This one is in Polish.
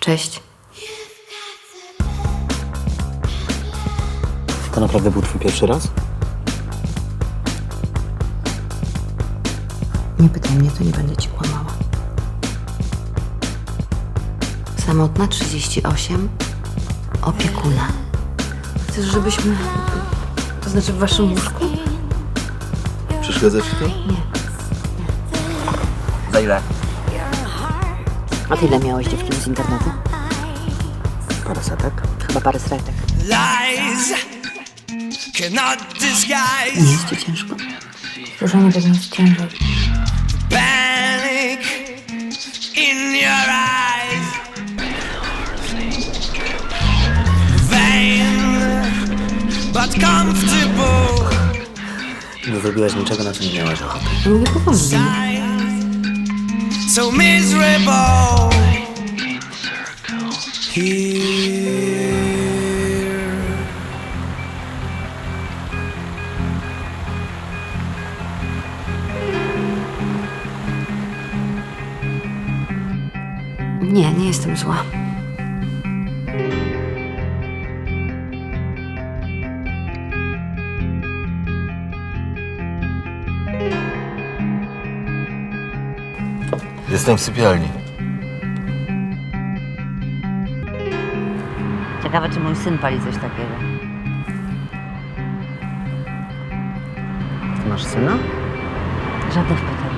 Cześć. To naprawdę był twój pierwszy raz? Nie pytaj mnie, to nie będę ci kłamała. Samotna 38, opiekuna. Chcesz, żebyśmy. To znaczy w waszym łóżku? Przeszkadza ci to? Nie. Za ile? A ty ile miałeś dziewczyn z internetu? Parę setek. Chyba parę sretek. Lies cannot disguise Nie jest ci ciężko? Proszę, nie będzie nic ciężej. panic in your eyes. Vain but comfortable. Nie zrobiłaś niczego, na co nie miałaś ochoty. No nie poważnie. So miserable. Nie, nie jestem zła. Jestem w sypialni. Ciekawe, czy mój syn pali coś takiego. Ty masz syna? Żadnych pytań.